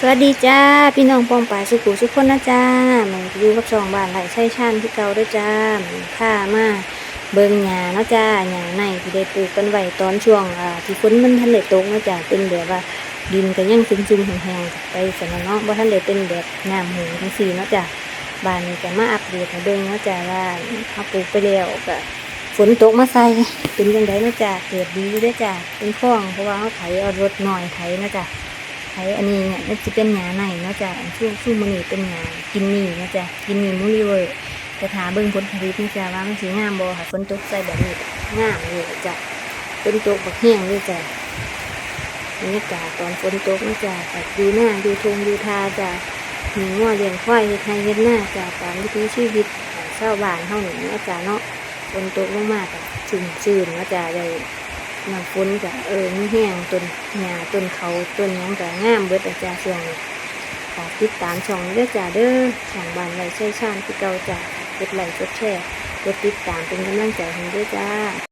สวัสดีจ้า พี่น้องปองป่าสุขุสุขคนนะจ้ามันอยู่กับสองบ้านไหลไส้ชันที่เก่าด้วยจ้ามันข้ามาเบิ่งหญ้าเนาะจ้าหญ้าในที่ได้ปลูกกันไว้ตอนช่วงอ่าที่ฝนมันทันได้ตกเนาะจ้าเป็นแบบว่าดินก็ยังซึมๆแห้งๆไปสนเนาะบ่ทันได้เป็นแบบน้ำหูทั้งสี่เนาะจ้าบ้านนี้จะมาอัปเดตให้เบิ่งเนาะจ้าว่าเขาปลูกไปแล้วก็ฝนตกมาใส่เป็นยังไงเนาะจ้าเกิดดีด้อจ้าเป็นคลองเพราะว่าเขาไถเอารถหน่อยไถเนาะจ้า ไถอันนี้เนี่ยมันจะเป็นหญ้าในเนาะจ้ะช่วงช่วงมันนี่เป็นหญ้ากินนี่เนาะจ้ะกินนี่มูลิเวอร์จะถาเบิ่งผลผลิตนะจ้ะว่ามันสีงามบ่ค่ะฝนตกใส่แบบนี้งามเลยจ้ะฝนตกบักแห้งเลยจ้ะบรรยากาศตอนฝนตกนะจ้ะแต่ดูหน้าดูทงดูทาจ้ะมีง้อเลี้ยงควายเฮ็ดไทยเฮ็ดหน้าจ้ะตามวิถีชีวิตของชาวบ้านเฮานี่เนาะจ้ะเนาะฝนตกลงมาจ้ะชุ่มชื่นเนาะจ้ะได้ น้ำฝนกับเออมีแห้งต้นหญ้าต้นเขาต้นหยังกับงามเบิดอาจารย์ช่วงนี้ฝากติดตามช่องเด้อจ้าเด้อช่องบ้านไรใช่ชานที่เก่าจ้ากดไลค์กดแชร์กดติดตามเป็นกำลังใจให้ด้วยจ้า